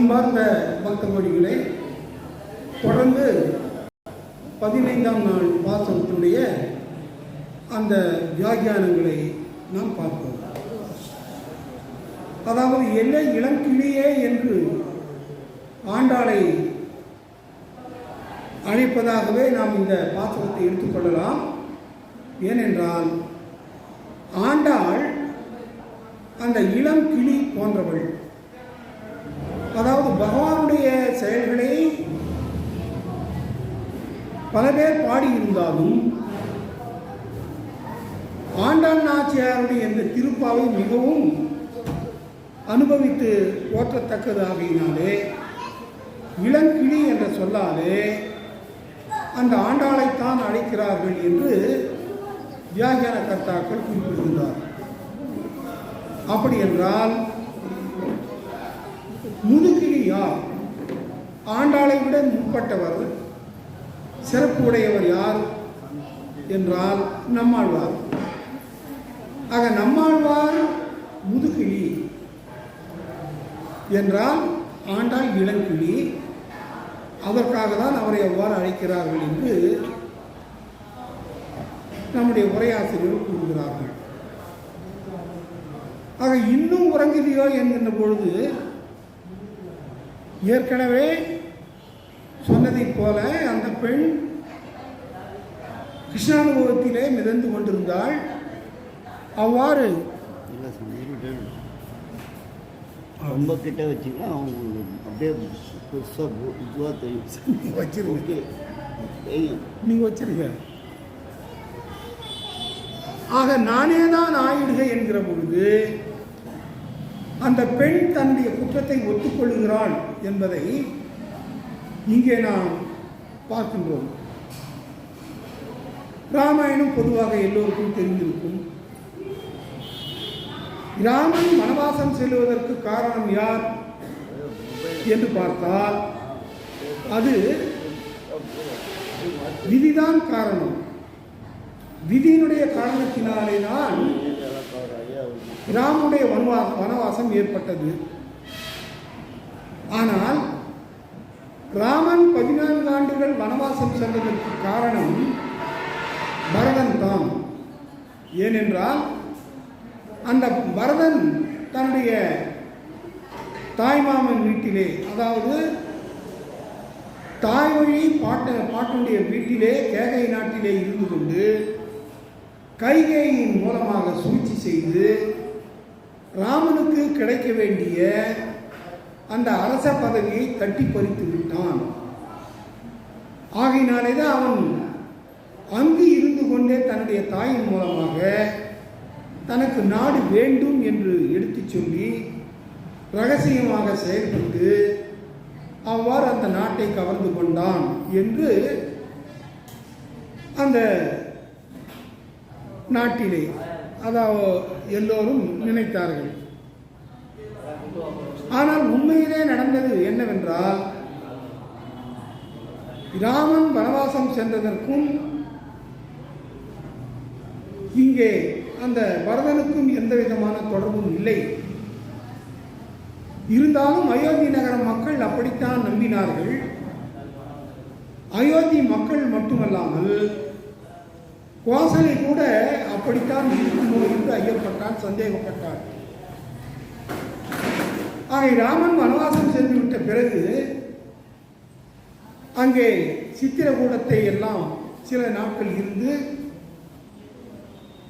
அன்பார்ந்த பக்த தொடர்ந்து பதினைந்தாம் நாள் வாசகத்தினுடைய அந்த வியாக்கியானங்களை நாம் பார்ப்போம். அதாவது எல்லை இளங்கிளியே என்று ஆண்டாளை அழைப்பதாகவே நாம் இந்த பாத்திரத்தை எடுத்துக்கொள்ளலாம் ஏனென்றால் ஆண்டாள் அந்த இளம் கிளி போன்றவள். அதாவது பகவானுடைய செயல்களை பல பேர் பாடியிருந்தாலும் ஆண்டான் நாச்சியாருடைய இந்த திருப்பாவை மிகவும் அனுபவித்து போற்றத்தக்கது ஆகையினாலே இளங்கிளி என்ற சொல்லாலே அந்த ஆண்டாளைத்தான் அழைக்கிறார்கள் என்று வியாகியான கர்த்தாக்கள் குறிப்பிடுகின்றார் அப்படி என்றால் முதுகிரி யார் ஆண்டாளை விட முற்பட்டவர் சிறப்பு உடையவர் யார் என்றால் நம்மாழ்வார். ஆக நம்மாழ்வார் முதுகிழி என்றால் ஆண்டாள் இளங்கிழி அதற்காக தான் அவரை எவ்வாறு அழைக்கிறார்கள் என்று நம்முடைய உரையாசிரியர்கள் கூறுகிறார்கள். ஆக இன்னும் உறங்குதியோ என்கின்ற பொழுது ஏற்கனவே சொன்னதைப் போல அந்த பெண் கிருஷ்ணானுபவத்திலே மிதந்து கொண்டிருந்தாள். அவ்வாறு ரொம்ப கிட்ட வச்சிங்கன்னா அவங்க அப்படியே பெருசாக இதுவாக தெரியும். வச்சிருங்க. ஓகே. தெரியும் நீங்க வச்சிருங்க. ஆக நானே தான் ஆயிடுக என்கிற பொழுது அந்த பெண் தன்னுடைய குற்றத்தை ஒத்துக்கொள்கிறாள் என்பதை இங்கே நாம் பார்க்கின்றோம். ராமாயணம் பொதுவாக எல்லோருக்கும் தெரிந்திருக்கும். ராமன் வனவாசம் செல்வதற்கு காரணம் யார் என்று பார்த்தால் அது விதிதான் காரணம். விதியினுடைய காரணத்தினாலே தான் ராமுடைய வனவாசம் ஏற்பட்டது. ஆனால் ராமன் பதினான்கு ஆண்டுகள் வனவாசம் சென்றதற்கு காரணம் பரதன் தான். ஏனென்றால் அந்த பரதன் தன்னுடைய தாய்மாமன் வீட்டிலே அதாவது தாய்மொழி பாட்ட பாட்டுடைய வீட்டிலே கேகை நாட்டிலே இருந்து கொண்டு கைகேயின் மூலமாக சூழ்ச்சி செய்து ராமனுக்கு கிடைக்க வேண்டிய அந்த அரச பதவியை தட்டி பறித்து விட்டான். ஆகையினாலே தான் அவன் அங்கு இருந்து கொண்டே தன்னுடைய தாயின் மூலமாக தனக்கு நாடு வேண்டும் என்று எடுத்துச் சொல்லி ரகசியமாக செயல்பட்டு அவ்வாறு அந்த நாட்டை கவர்ந்து கொண்டான் என்று அந்த நாட்டிலே அதாவது எல்லோரும் நினைத்தார்கள். ஆனால் உண்மையிலே நடந்தது என்னவென்றால் ராமன் வனவாசம் சென்றதற்கும் இங்கே அந்த பரதனுக்கும் எந்த விதமான தொடர்பும் இல்லை. இருந்தாலும் அயோத்தி நகர மக்கள் அப்படித்தான் நம்பினார்கள். அயோத்தி மக்கள் மட்டுமல்லாமல் கோசலை கூட அப்படித்தான் இருக்குமோ என்று ஐயப்பட்டான் சந்தேகப்பட்டார். ஆகை ராமன் வனவாசம் சென்று விட்ட பிறகு அங்கே சித்திரகூடத்தை எல்லாம் சில நாட்கள் இருந்து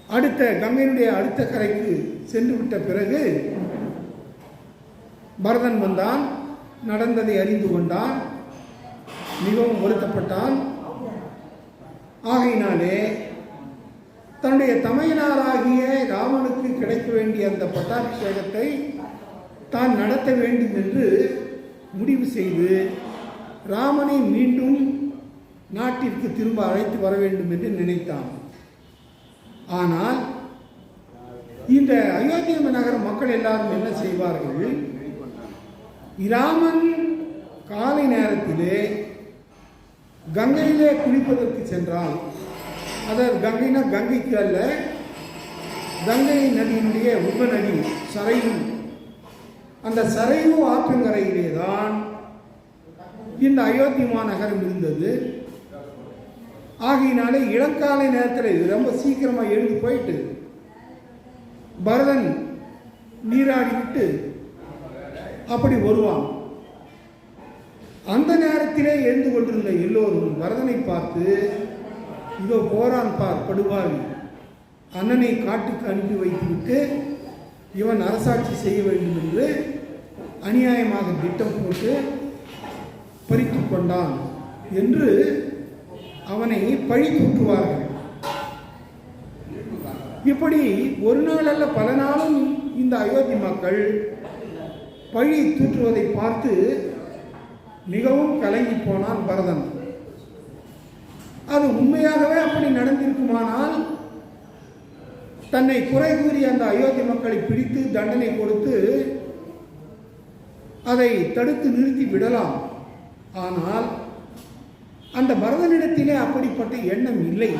அடுத்த கங்கையினுடைய அடுத்த கரைக்கு சென்று விட்ட பிறகு பரதன் வந்தான் நடந்ததை அறிந்து கொண்டான் மிகவும் வருத்தப்பட்டான். ஆகையினாலே தன்னுடைய தமையனாராகிய ராமனுக்கு கிடைக்க வேண்டிய அந்த பட்டாபிஷேகத்தை தான் நடத்த வேண்டும் என்று முடிவு செய்து ராமனை மீண்டும் நாட்டிற்கு திரும்ப அழைத்து வர வேண்டும் என்று நினைத்தான். ஆனால் இந்த அயோத்தி நகர மக்கள் எல்லாரும் என்ன செய்வார்கள்? ராமன் காலை நேரத்திலே கங்கையிலே குளிப்பதற்கு சென்றான் அதாவது கங்கைனா கங்கைக்கு அல்ல கங்கை நதியினுடைய உபநதி சரையும் அந்த சரையு ஆற்றங்கரையிலே தான் இந்த அயோத்தி மாநகரம் இருந்தது. ஆகையினாலே இளங்காலை நேரத்தில் இது ரொம்ப சீக்கிரமாக எழுந்து போயிட்டு பரதன் நீராடி விட்டு அப்படி வருவான். அந்த நேரத்திலே எழுந்து கொண்டிருந்த எல்லோரும் பரதனை பார்த்து இதோ போரான் பார் படுவாவி அண்ணனை காட்டுக்கு அனுப்பி வைத்துவிட்டு இவன் அரசாட்சி செய்ய வேண்டும் என்று அநியாயமாக திட்டம் போட்டு பறித்து கொண்டான் என்று அவனை பழி தூக்குவார்கள் இப்படி ஒரு நாள் அல்ல பல நாளும் இந்த அயோத்தி மக்கள் பழி தூற்றுவதை பார்த்து மிகவும் கலங்கி போனான் பரதன். அது உண்மையாகவே அப்படி நடந்திருக்குமானால் தன்னை குறை கூறி அந்த அயோத்தி மக்களை பிடித்து தண்டனை கொடுத்து அதை தடுத்து நிறுத்தி விடலாம். ஆனால் அந்த பரதனிடத்திலே அப்படிப்பட்ட எண்ணம் இல்லை.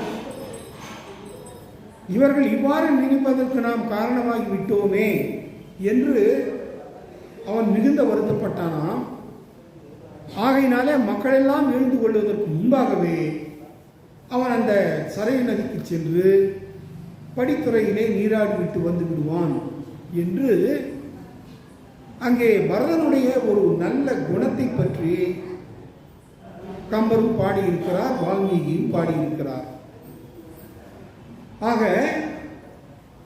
இவர்கள் இவ்வாறு நினைப்பதற்கு நாம் காரணமாகி விட்டோமே என்று அவன் மிகுந்த வருத்தப்பட்டானாம். ஆகையினாலே மக்களெல்லாம் எழுந்து கொள்வதற்கு முன்பாகவே அவன் அந்த சரையு நதிக்கு சென்று படித்துறையிலே நீராடிவிட்டு வந்து விடுவான் என்று அங்கே பரதனுடைய ஒரு நல்ல குணத்தை பற்றி கம்பரும் பாடியிருக்கிறார் வால்மீகியும் பாடியிருக்கிறார். ஆக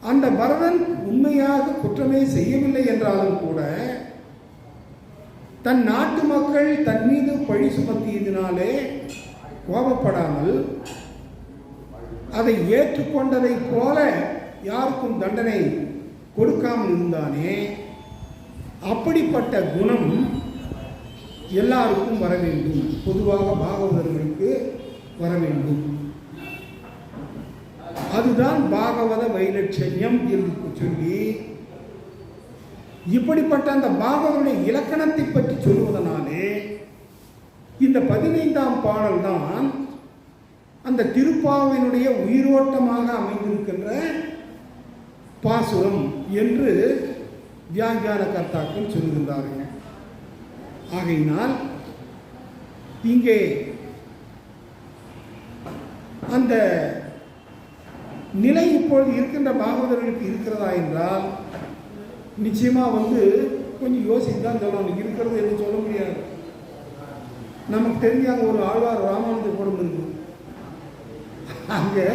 அந்த பரதன் உண்மையாக குற்றமே செய்யவில்லை என்றாலும் கூட தன் நாட்டு மக்கள் தன் மீது பழி சுமத்தியதினாலே கோபப்படாமல் அதை ஏற்றுக்கொண்டதைப் போல யாருக்கும் தண்டனை கொடுக்காமல் இருந்தானே? அப்படிப்பட்ட குணம் எல்லாருக்கும் வர வேண்டும். பொதுவாக பாகவதர்களுக்கு வர வேண்டும். அதுதான் பாகவத வைலட்சண்யம் என்று சொல்லி இப்படிப்பட்ட அந்த பாகவனுடைய இலக்கணத்தை பற்றி சொல்வதனாலே இந்த பதினைந்தாம் பாடல் தான் அந்த திருப்பாவினுடைய உயிரோட்டமாக அமைந்திருக்கின்ற பாசுரம் என்று வியாங்கியான கர்த்தாக்கள் சொல்கின்றார்கள் ஆகையினால் இங்கே அந்த நிலை இப்பொழுது இருக்கின்ற பாகவதர்களுக்கு இருக்கிறதா என்றால் நிச்சயமா வந்து கொஞ்சம் யோசித்து தான் சொல்லணும். இருக்கிறது என்று சொல்ல முடியாது. நமக்கு தெரிஞ்ச ஒரு ஆழ்வார் ராமானந்தபுரம் இருக்கு அங்கே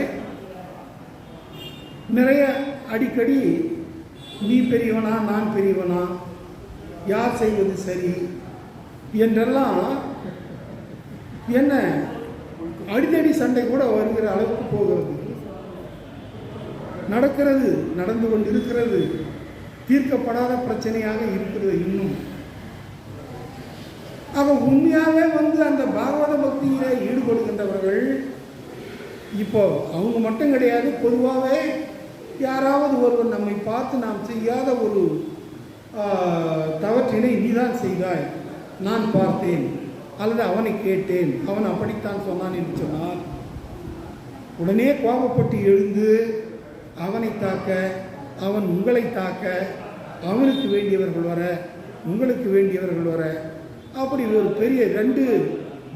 நிறைய அடிக்கடி நீ பெரியவனா நான் பெரியவனா? யார் செய்வது சரி? என்றெல்லாம் என்ன அடிதடி சண்டை கூட வருகிற அளவுக்கு போகிறது. நடக்கிறது நடந்து கொண்டிருக்கிறது தீர்க்கப்படாத பிரச்சனையாக இருக்கிறது இன்னும். ஆக உண்மையாகவே வந்து அந்த பாகவத பக்தியில ஈடுபடுகின்றவர்கள் இப்போ அவங்க மட்டும் கிடையாது பொதுவாகவே யாராவது ஒருவர் நம்மை பார்த்து நாம் செய்யாத ஒரு தவற்றினை நீதான் செய்தாய் நான் பார்த்தேன் அல்லது அவனை கேட்டேன் அவன் அப்படித்தான் சொன்னான் என்று சொன்னார் உடனே கோபப்பட்டு எழுந்து அவனை தாக்க அவன் உங்களை தாக்க அவனுக்கு வேண்டியவர்கள் வர உங்களுக்கு வேண்டியவர்கள் வர அப்படி ஒரு பெரிய ரெண்டு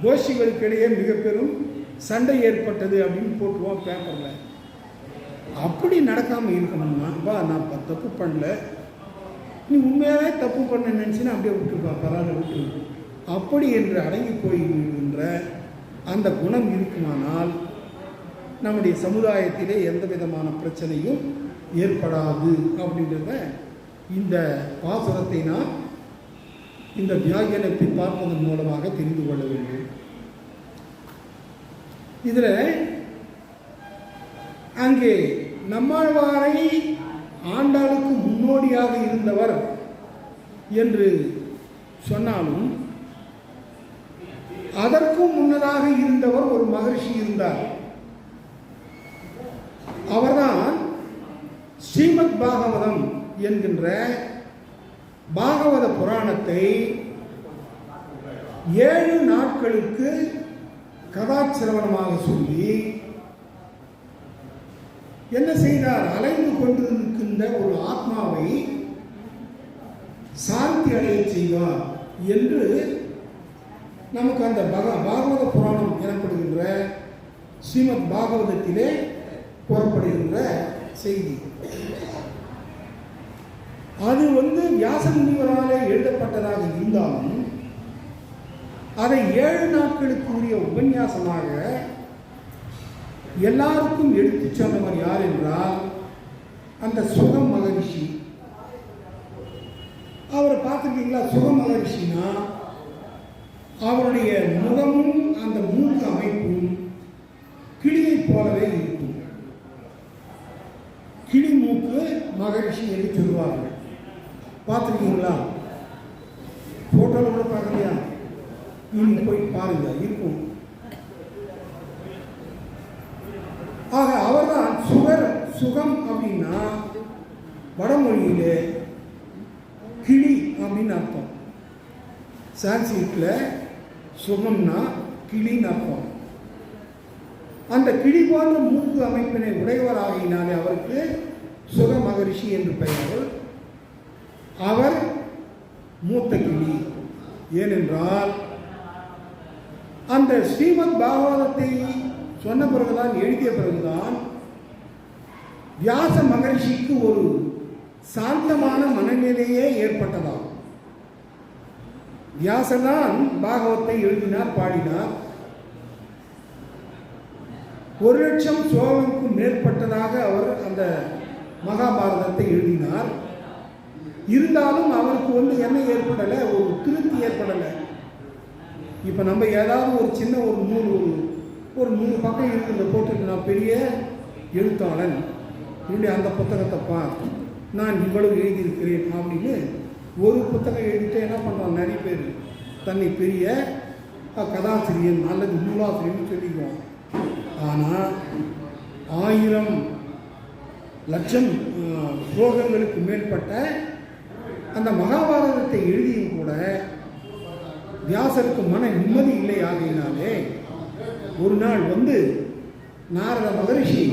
கோஷிகளுக்கிடையே மிக பெரும் சண்டை ஏற்பட்டது அப்படின்னு போட்டுருவோம் பேப்பரில் அப்படி நடக்காமல் இருக்கணும்னா பா நான் தப்பு பண்ணல. நீ உண்மையாகவே தப்பு பண்ண நினச்சின்னா அப்படியே விட்டுருப்பா பரவாயில்ல விட்டுரு. அப்படி என்று அடங்கி போய்கின்ற அந்த குணம் இருக்குமானால் நம்முடைய சமுதாயத்திலே எந்த விதமான பிரச்சனையும் ஏற்படாது அப்படின்றத இந்த பாசுரத்தை நாம் இந்த வியாகியனத்தை பார்ப்பதன் மூலமாக தெரிந்து கொள்ள வேண்டும். இதில் அங்கே நம்மாழ்வாரை ஆண்டாளுக்கு முன்னோடியாக இருந்தவர் என்று சொன்னாலும் அதற்கும் முன்னதாக இருந்தவர் ஒரு மகர்ஷி இருந்தார். அவர்தான் ஸ்ரீமத் பாகவதம் என்கின்ற பாகவத புராணத்தை ஏழு நாட்களுக்கு கதாச்சிரவணமாக சொல்லி என்ன செய்தார்? அலைந்து கொண்டிருக்கின்ற ஒரு ஆத்மாவை சாந்தி அடைய செய்வார் என்று நமக்கு அந்த பக பாகவத புராணம் எனப்படுகின்ற ஸ்ரீமத் பாகவதத்திலே கூறப்படுகின்ற செய்தி. அது வந்து வியாச முனிவராலே எழுதப்பட்டதாக இருந்தாலும் அதை ஏழு நாட்களுக்கு உரிய உபன்யாசமாக எல்லாருக்கும் எடுத்துச் சொன்னவர் யார் என்றால் அந்த சுகம் மகரிஷி. அவரை பார்த்துருக்கீங்களா? சுகம் மகரிஷினா அவருடைய முகமும் அந்த மூக்கு அமைப்பும் கிளியை போலவே இருக்கும். கிளி மூக்கு மகரிஷி என்று சொல்வார்கள் பார்த்துருக்கீங்களா? நீங்க போய் பாருங்க இருக்கும். ஆக அவர்தான் சுகர் சுகம் அப்படின்னா வடமொழியிலே கிளி அப்படின்னு அர்த்தம். சான்ஸ்கிரிட்ல சுகம்னா கிளின்னு அர்த்தம். அந்த கிளி போன்ற மூக்கு அமைப்பினை உடையவராகினாலே அவருக்கு சுக மகரிஷி என்று பெயர் அவர் மூத்த கிளி. ஏனென்றால் அந்த ஸ்ரீமத் பாகவதத்தை சொன்ன பிறகுதான் எழுதிய பிறகுதான் வியாச மகரிஷிக்கு ஒரு சாந்தமான மனநிலையே ஏற்பட்டதாம். வியாசதான் பாகவத்தை எழுதினார் பாடினார். ஒரு லட்சம் ஸ்லோகங்களுக்கும் மேற்பட்டதாக அவர் அந்த மகாபாரதத்தை எழுதினார். இருந்தாலும் அவருக்கு வந்து என்ன ஏற்படலை? ஒரு திருப்தி ஏற்படலை. இப்போ நம்ம ஏதாவது ஒரு சின்ன ஒரு நூறு ஒரு நூறு பக்கம் இருக்கிறத போட்டுட்டு நான் பெரிய எழுத்தாளன். என்னுடைய அந்த புத்தகத்தை பார் நான் இவ்வளவு எழுதியிருக்கிறேன் அப்படின்னு ஒரு புத்தகம் எழுதிட்டு என்ன பண்ணுறான் நிறைய பேர் தன்னை பெரிய கதாசிரியன் அல்லது நூலாசிரியன் சொல்லிக்குவோம் ஆனால் ஆயிரம் லட்சம் ஸ்லோகங்களுக்கு மேற்பட்ட அந்த மகாபாரதத்தை எழுதியும் கூட வியாசருக்கு மன நிம்மதி இல்லை ஆகையினாலே ஒரு நாள் வந்து நாரத மகரிஷி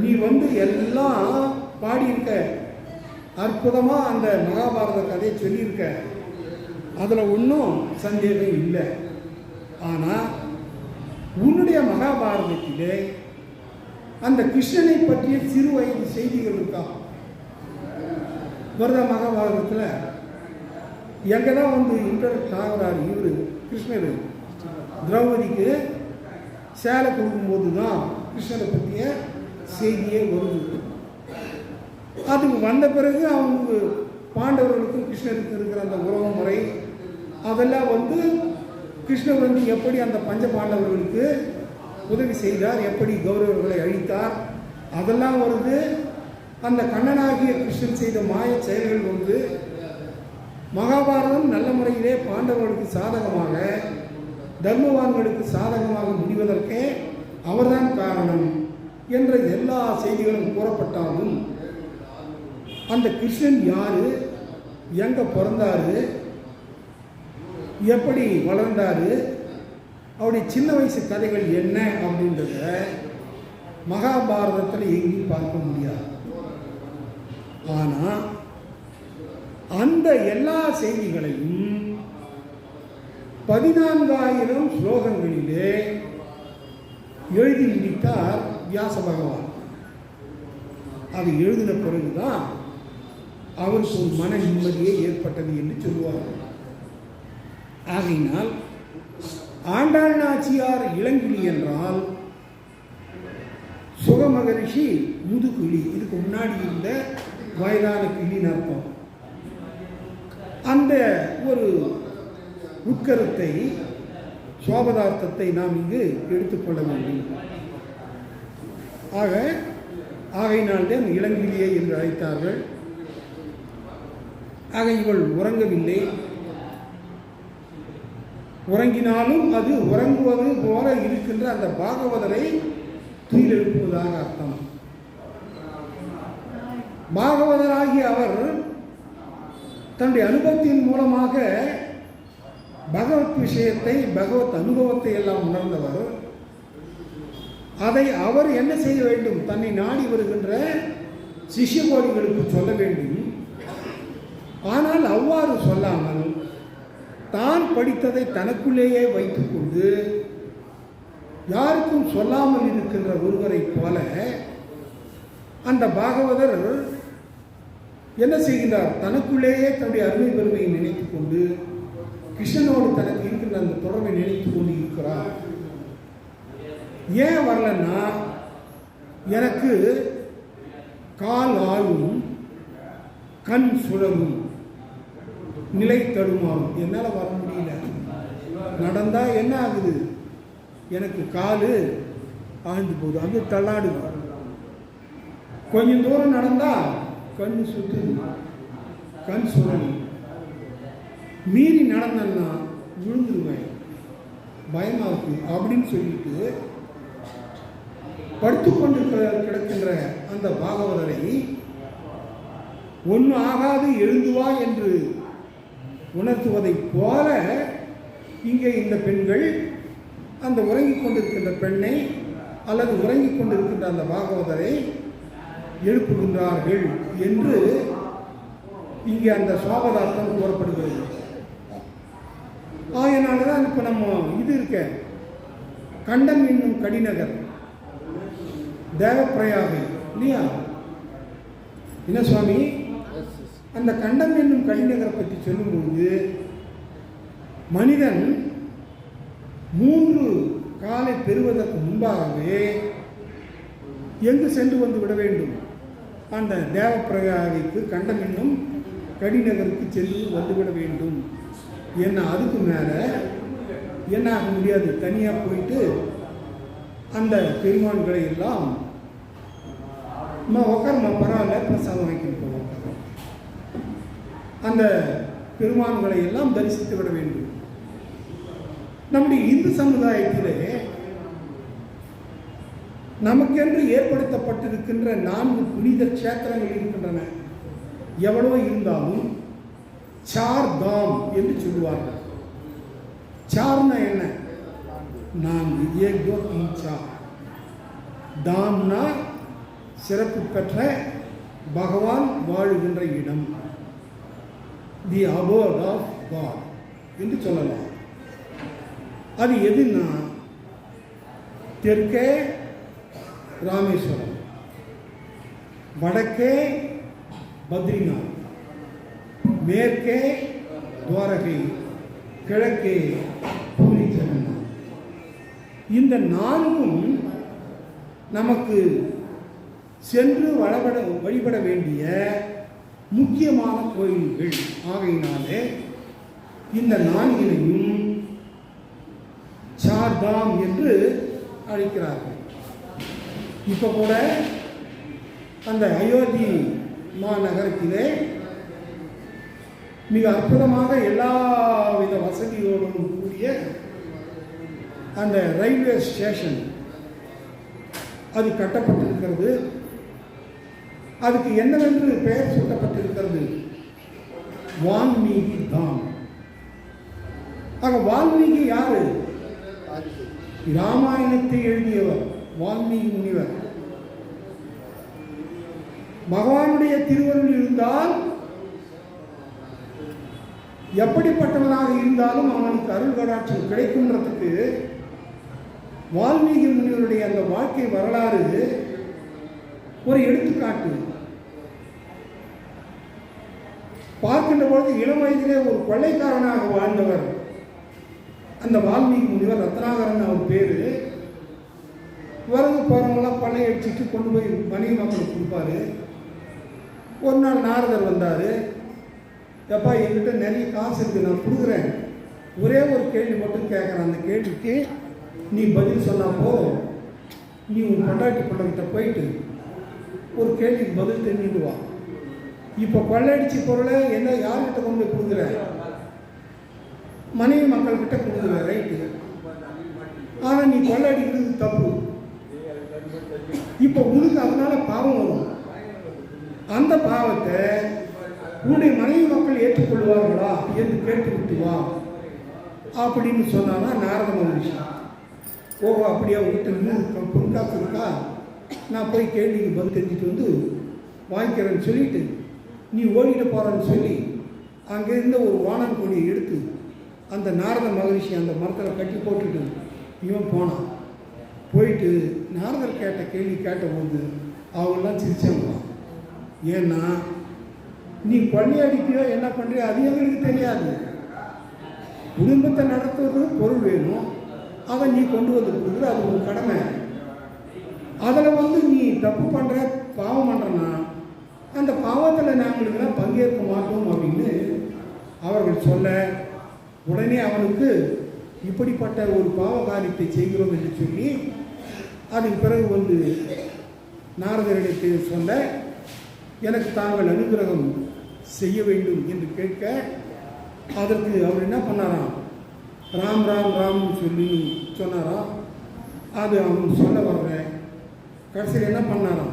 நீ வந்து எல்லாம் பாடியிருக்க அற்புதமாக அந்த மகாபாரத கதையை சொல்லியிருக்க. அதில் ஒன்றும் சந்தேகம் இல்லை. ஆனால் உன்னுடைய மகாபாரதத்திலே அந்த கிருஷ்ணனை பற்றிய சிறு வயது செய்திகள் இருக்கா? வருத மகாபாரதத்தில்? எங்கே தான் வந்து இன்டரக்ட் ஆகிறார் இவர் கிருஷ்ணர் திரௌபதிக்கு சேலை கொடுக்கும்போது தான் கிருஷ்ணரை பற்றிய செய்தியே வருது. அதுக்கு வந்த பிறகு அவங்க பாண்டவர்களுக்கும் கிருஷ்ணருக்கும் இருக்கிற அந்த உறவு முறை அதெல்லாம் வந்து கிருஷ்ணர் வந்து எப்படி அந்த பஞ்ச பாண்டவர்களுக்கு உதவி செய்தார் எப்படி கௌரவர்களை அழித்தார் அதெல்லாம் வருது. அந்த கண்ணனாகிய கிருஷ்ணன் செய்த மாய செயல்கள் வந்து மகாபாரதம் நல்ல முறையிலே பாண்டவர்களுக்கு சாதகமாக தர்மவான்களுக்கு சாதகமாக முடிவதற்கே அவர்தான் காரணம் என்ற எல்லா செய்திகளும் கூறப்பட்டாலும் அந்த கிருஷ்ணன் யாரு? எங்க பிறந்தாரு? எப்படி வளர்ந்தாரு? அவருடைய சின்ன வயசு கதைகள் என்ன அப்படின்றத மகாபாரதத்தில் எங்கேயும் பார்க்க முடியாது ஆனால் அந்த எல்லா செய்திகளையும் பதினான்காயிரம் ஸ்லோகங்களிலே எழுதி முடித்தார் வியாச பகவான். அது எழுதின பிறகுதான் அவருக்கு ஒரு மன நிம்மதியே ஏற்பட்டது என்று சொல்லுவார். ஆகையினால் ஆண்டாள் நாச்சியார் இளங்கிளி என்றால் சுகமகரிஷி முதுகிளி இதுக்கு முன்னாடி இருந்த வயதான கிளின்னு அர்த்தம். அந்த ஒரு உட்கருத்தை சோபதார்த்தத்தை நாம் இங்கு எடுத்துக்கொள்ள வேண்டும். ஆக ஆகையினால்தான் இளங்கிலியே என்று அழைத்தார்கள். ஆக இவள் உறங்கவில்லை. உறங்கினாலும் அது உறங்குவது போல இருக்கின்ற அந்த பாகவதரை துயிலெழுப்புவதாக அர்த்தம். பாகவதராகிய அவர் தன்னுடைய அனுபவத்தின் மூலமாக பகவத் விஷயத்தை பகவத் அனுபவத்தை எல்லாம் உணர்ந்தவர். அதை அவர் என்ன செய்ய வேண்டும்? தன்னை நாடி வருகின்ற சிஷ்ய கோடிகளுக்கு சொல்ல வேண்டும். ஆனால் அவ்வாறு சொல்லாமல் தான் படித்ததை தனக்குள்ளேயே வைத்துக்கொண்டு யாருக்கும் சொல்லாமல் இருக்கின்ற ஒருவரைப் போல அந்த பாகவதர் என்ன செய்கிறார் தனக்குள்ளேயே தன்னுடைய அருமை பெருமையை நினைத்துக் கொண்டு கிருஷ்ணனோடு தனக்கு இருக்கிற அந்த தொடர்பை நினைத்துக் கொண்டு இருக்கிறார் ஏன் வரலன்னா எனக்கு கால் ஆளும் கண் சுழலும் நிலை தடுமாறும். என்னால் வர முடியல. நடந்தா என்ன ஆகுது? எனக்கு காலு ஆழ்ந்து போகுது. அங்கே தள்ளாடு கொஞ்சம் தூரம் நடந்தால் கண் சுத்துது கண் சுழலும் மீறி நடந்தேன்னா விழுந்துருவேன். பயமாக இருக்கு அப்படின்னு சொல்லிட்டு படுத்துக்கொண்டு கிடக்கின்ற அந்த பாகவதரை ஒன்று ஆகாது எழுந்து வா என்று உணர்த்துவதைப் போல இங்கே இந்த பெண்கள் அந்த உறங்கிக் கொண்டிருக்கின்ற பெண்ணை அல்லது உறங்கிக் கொண்டிருக்கின்ற அந்த பாகவதரை எழுப்புகின்றார்கள் என்று இங்கே அந்த சுவாபதார்த்தம் கூறப்படுகிறது. அதனால தான் இப்போ நம்ம இது இருக்க. கண்டம் என்னும் கடிநகர். தேவப்பிரயாகை இல்லையா? என்ன சுவாமி? அந்த கண்டம் என்னும் கடிநகரை பற்றி சொல்லும்போது மனிதன் மூன்று காலை பெறுவதற்கு முன்பாகவே எங்கு சென்று வந்து விட வேண்டும்? அந்த தேவப்பிரயாகைக்கு கண்டம் என்னும் கடிநகருக்கு சென்று வந்துவிட வேண்டும். ஏன்னா அதுக்கு மேலே என்ன ஆக முடியாது. தனியாக போயிட்டு அந்த பெருமான்களை எல்லாம் நம்ம உக்காரமா பரவாயில்ல பிரசாதம் வாங்கிட்டு போ அந்த பெருமான்களை எல்லாம் தரிசித்து விட வேண்டும். நம்முடைய இந்து சமுதாயத்திலே நமக்கென்று ஏற்படுத்தப்பட்டிருக்கின்ற நான்கு புனித கஷேத்திரங்கள் இருக்கின்றன. எவ்வளவு இருந்தாலும் சார் தாம் என்று சொல்லுவார்கள். சார்னா என்ன? நான்கு ஏக் தோ தாம்னா சிறப்பு பெற்ற பகவான் வாழுகின்ற இடம். தி அபோர்ட் ஆஃப் காட் என்று சொல்லலாம். அது எதுன்னா தெற்கே ராமேஸ்வரம். வடக்கே பத்ரிநாத் மேற்கே துவாரகை கிழக்கே பூரி ஜெகநாத் இந்த நான்கும் நமக்கு சென்று வழிபட வழிபட வேண்டிய முக்கியமான கோயில்கள். ஆகையினாலே இந்த நான்கினையும் சார்தாம் என்று அழைக்கிறார்கள். இப்போ கூட அந்த அயோத்தி மாநகரத்திலே மிக அற்புதமாக எல்லா வித வசதியோடும் கூடிய அந்த ரயில்வே ஸ்டேஷன் அது கட்டப்பட்டிருக்கிறது. அதுக்கு என்னவென்று பெயர் சூட்டப்பட்டிருக்கிறது? வால்மீகி தாம். ஆக வால்மீகி யாரு? ராமாயணத்தை எழுதியவர். வால்மீகி முனிவர். பகவானுடைய திருவருள் இருந்தால் எப்படிப்பட்டவனாக இருந்தாலும் அவனுக்கு அருள் கடாட்சி கிடைக்குன்றதுக்கு வால்மீகி முனிவருடைய அந்த வாழ்க்கை வரலாறு ஒரு எடுத்துக்காட்டு. பார்க்கின்ற பொழுது இளம் வயதிலே ஒரு கொள்ளைக்காரனாக வாழ்ந்தவர் அந்த வால்மீகி முனிவர் ரத்னாகரன் அவர் பேரு. வரது போகிறவங்களாம் பண்ணை அடிச்சுட்டு கொண்டு போய் வணிக மக்களுக்கு கொடுப்பாரு. ஒரு நாள் நாரதர் வந்தார். எப்பா என்கிட்ட நிறைய காசு இருக்குது நான் கொடுக்குறேன். ஒரே ஒரு கேள்வி மட்டும் கேட்குறேன் அந்த கேள்விக்கு நீ பதில் சொன்னப்போ நீ உன் பொண்டாட்டி பிள்ளைகிட்ட போயிட்டு ஒரு கேள்விக்கு பதில் தெரிஞ்சுட்டு வா. இப்போ கொள்ளையடிச்சு பொருளை என்ன யார்கிட்ட கொண்டு போய் கொடுக்குற? மனைவி மக்கள்கிட்ட கொடுக்குற ரைட்டு ஆனால் நீ கொள்ளையடிக்கிறது தப்பு. இப்போ உனக்கு அதனால பாவம் வரும். அந்த பாவத்தை உன்னுடைய மனைவி மக்கள் ஏற்றுக்கொள்வார்களா என்று கேட்டுவிட்டு வா அப்படின்னு சொன்னான்னா நாரத மகரிஷி. ஓ அப்படியா? உங்ககிட்ட நூறு பொருட்காசு இருக்கா? நான் போய் கேள்விக்கு பதில் தெரிஞ்சுட்டு வந்து வாங்கிக்கிறேன்னு சொல்லிட்டு நீ ஓடிட்டு போகிறன்னு சொல்லி அங்கேருந்து ஒரு வானம் கொடியை எடுத்து அந்த நாரத மகரிஷி அந்த மரத்தில் கட்டி போட்டுட்டு இவன் போனான். போயிட்டு நாரதர் கேட்ட கேள்வி கேட்டபோது அவங்களாம் சிரிச்சாங்க. ஏன்னா நீ பள்ளி அடிக்கிறியோ என்ன பண்ணுறியோ அது எங்களுக்கு தெரியாது. குடும்பத்தை நடத்துறது பொருள் வேணும். அதை நீ கொண்டு வந்து கொடுக்குற அது ஒரு கடமை. அதில் வந்து நீ தப்பு பண்ணுற பாவம் பண்ணுறனா அந்த பாவத்தில் நாங்களுக்கெல்லாம் பங்கேற்க மாட்டோம் அப்படின்னு அவர்கள் சொல்ல உடனே அவனுக்கு இப்படிப்பட்ட ஒரு பாவ காரியத்தை செய்கிறோம் என்று சொல்லி அதுக்கு பிறகு வந்து நாரதரிடத்தை சொல்ல எனக்கு தாங்கள் அனுகிரகம் செய்ய வேண்டும் என்று கேட்க அதற்கு அவர் என்ன பண்ணாராம்? ராம் ராம் ராம்னு சொல்லி சொன்னாராம். அது அவன் சொல்ல வர்ற கடைசியில் என்ன பண்ணாராம்?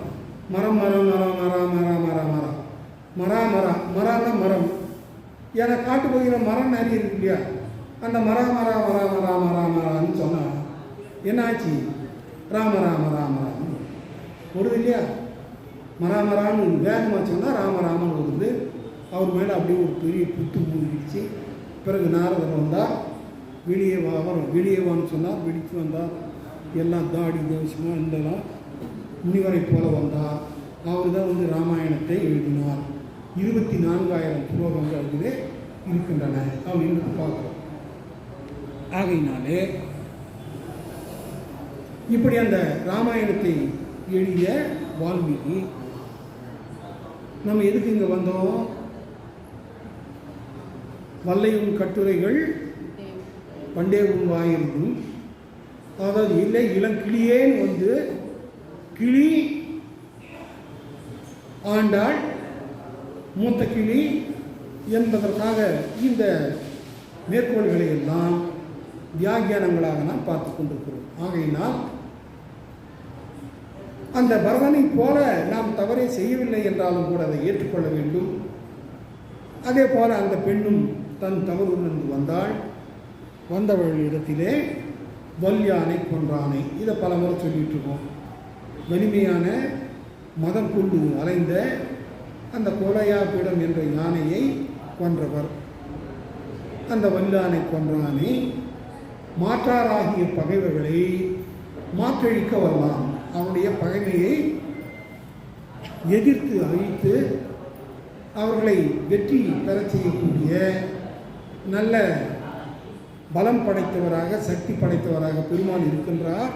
மரம் மரம் மரம் மரா மரா மரா மரா மரா மரா மரான மரம். ஏன்னா காட்டு பகுதியில் மரம் நிறைய இருக்கு இல்லையா? அந்த மரா மரா மரா மரா மரா மரான்னு சொன்னான் என்னாச்சு ராம ராம ராம ராம. வருது இல்லையா? மராமரான்னு வேகமாக சொன்னால் ராம ராமன் வருது. அவர் மேலே அப்படியே ஒரு பெரிய புத்து மூடிடுச்சு. பிறகு நாரதர் வந்தார் வெளியே வா வெளியே வான்னு சொன்னார் வெடித்து வந்தார் எல்லாம் தாடி தேவசமாக இருந்தெல்லாம் முனிவரை போல வந்தார் அவர் தான் வந்து ராமாயணத்தை எழுதினார். இருபத்தி நான்காயிரம் ஸ்லோகங்கள் அதிலே இருக்கின்றன. அப்படின்னு பார்க்குறோம். ஆகையினாலே இப்படி அந்த ராமாயணத்தை எழுதிய வால்மீகி நம்ம எதுக்கு இங்கே வந்தோம்? வல்லையும் கட்டுரைகள் பண்டே உன் வாயிருந்தும் அதாவது இல்லை இளங்கிளியேன்னு வந்து கிளி ஆண்டாள் மூத்த கிளி என்பதற்காக இந்த மேற்கோள்களை எல்லாம் வியாகியானங்களாக நாம் பார்த்து கொண்டிருக்கிறோம். ஆகையினால் அந்த பரதனை போல நாம் தவறே செய்யவில்லை என்றாலும் கூட அதை ஏற்றுக்கொள்ள வேண்டும். அதே போல அந்த பெண்ணும் தன் தவறு உணர்ந்து வந்தாள். வந்தவர்களிடத்திலே வல்யானை கொன்றானை. இதை பல முறை சொல்லிட்டு இருக்கோம். வலிமையான மதம் கொண்டு அலைந்த அந்த கொலையா பீடம் என்ற யானையை கொன்றவர். அந்த வல்லானை கொன்றானை. மாற்றாராகிய பகைவர்களை மாற்றழிக்க வரலாம். அவனுடைய பகைமையை எதிர்த்து அழித்து அவர்களை வெற்றி பெறச் செய்யக்கூடிய நல்ல பலம் படைத்தவராக சக்தி படைத்தவராக பெருமான் இருக்கின்றார்.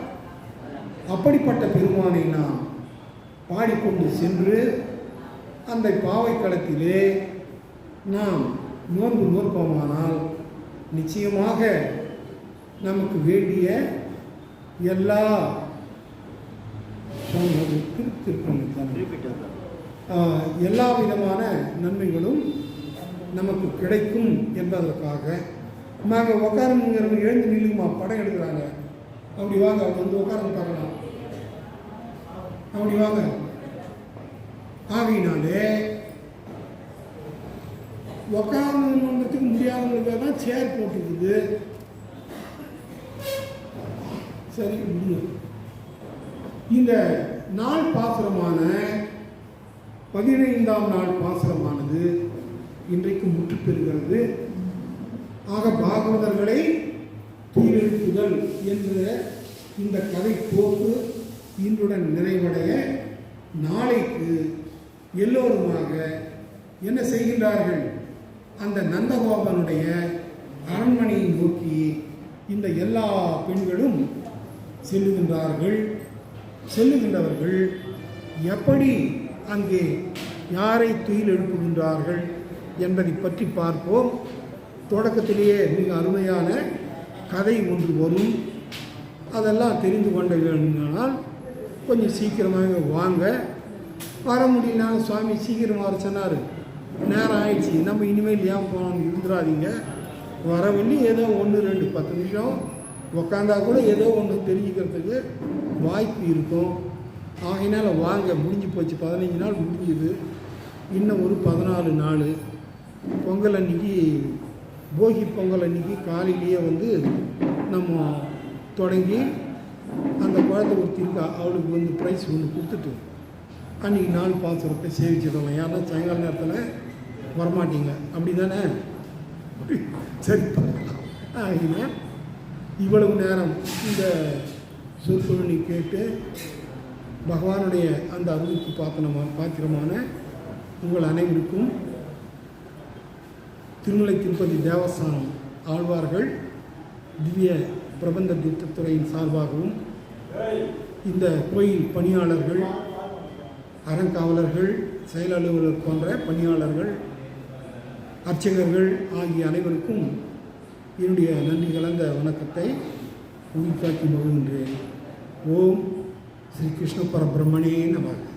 அப்படிப்பட்ட பெருமானை நாம் பாடிக்கொண்டு சென்று அந்த பாவைக்களத்திலே நாம் நோன்பு நோற்போமானால் நிச்சயமாக நமக்கு வேண்டிய எல்லா திரு- திருப்பணித்தான். எல்லா விதமான நன்மைகளும் நமக்கு கிடைக்கும் என்பதற்காக. நாங்கள் உட்காரங்கிறவங்க எழுந்து நில்லுமா? படம் எடுக்கிறாங்க. அப்படி வாங்க அவங்க வந்து உட்காருங்க பார்க்கலாம். அப்படி வாங்க. ஆகையினாலே உட்காரணுன்றதுக்கு முடியாதவங்களுக்காக தான் சேர் போட்டுருக்குது சரி விடுங்க. இந்த நாள் பாசுரமான பதினைந்தாம் நாள் பாசுரமானது இன்றைக்கு முற்று பெறுகிறது ஆக பாகவதர்களை தீரெழுத்துதல் என்ற இந்த கதை போக்கு இன்றுடன் நிறைவடைய நாளைக்கு எல்லோருமாக என்ன செய்கின்றார்கள்? அந்த நந்தகோபனுடைய அரண்மனையை நோக்கி இந்த எல்லா பெண்களும் செல்லுகின்றார்கள். செல்லுகின்றவர்கள் எப்படி அங்கே யாரை துயில் எழுப்புகின்றார்கள் என்பதை பற்றி பார்ப்போம். தொடக்கத்திலேயே மிக அருமையான கதை ஒன்று வரும். அதெல்லாம் தெரிந்து கொண்ட வேணுமானால் கொஞ்சம் சீக்கிரமாக வாங்க. வர முடியலனாலும் சுவாமி சீக்கிரம் வர சொன்னார். நேரம் ஆயிடுச்சு. நம்ம இனிமேல் ஏன் போனோம் இருந்துடாதீங்க வர வேண்டி ஏதோ ஒன்று ரெண்டு பத்து நிமிஷம் உக்காந்தா கூட ஏதோ ஒன்று தெரிஞ்சுக்கிறதுக்கு வாய்ப்பு இருக்கும். ஆகையினால் வாங்க முடிஞ்சு போச்சு. பதினஞ்சு நாள் முடிஞ்சுது. இன்னும் ஒரு பதினாலு நாள். பொங்கல் அன்னைக்கு போகி பொங்கல் அன்னைக்கு காலையிலேயே வந்து நம்ம தொடங்கி அந்த குழந்தை ஒருத்தி இருக்கா அவளுக்கு வந்து ப்ரைஸ் ஒன்று கொடுத்துட்டு அன்றைக்கி நாள் பாசுரத்தை சேவிச்சிடலாம் ஏன்னா சாயங்கால நேரத்தில் வரமாட்டீங்க. அப்படி தானே சரி ஆகினா இவ்வளவு நேரம் இந்த சொற்பொழினை கேட்டு பகவானுடைய அந்த அருளுக்கு பாத்திரமா பாத்திரமான உங்கள் அனைவருக்கும் திருமலை திருப்பதி தேவஸ்தானம் ஆழ்வார்கள் திவ்ய பிரபந்த திட்டத்துறையின் சார்பாகவும் இந்த கோயில் பணியாளர்கள் அறங்காவலர்கள் செயல் அலுவலர் போன்ற பணியாளர்கள் அர்ச்சகர்கள் ஆகிய அனைவருக்கும் என்னுடைய நன்றி கலந்த வணக்கத்தை உயிர்த்தாக்கி மகிழ்கின்றேன். ஓம் ஸ்ரீ கிருஷ்ண பரபிரமணே நமக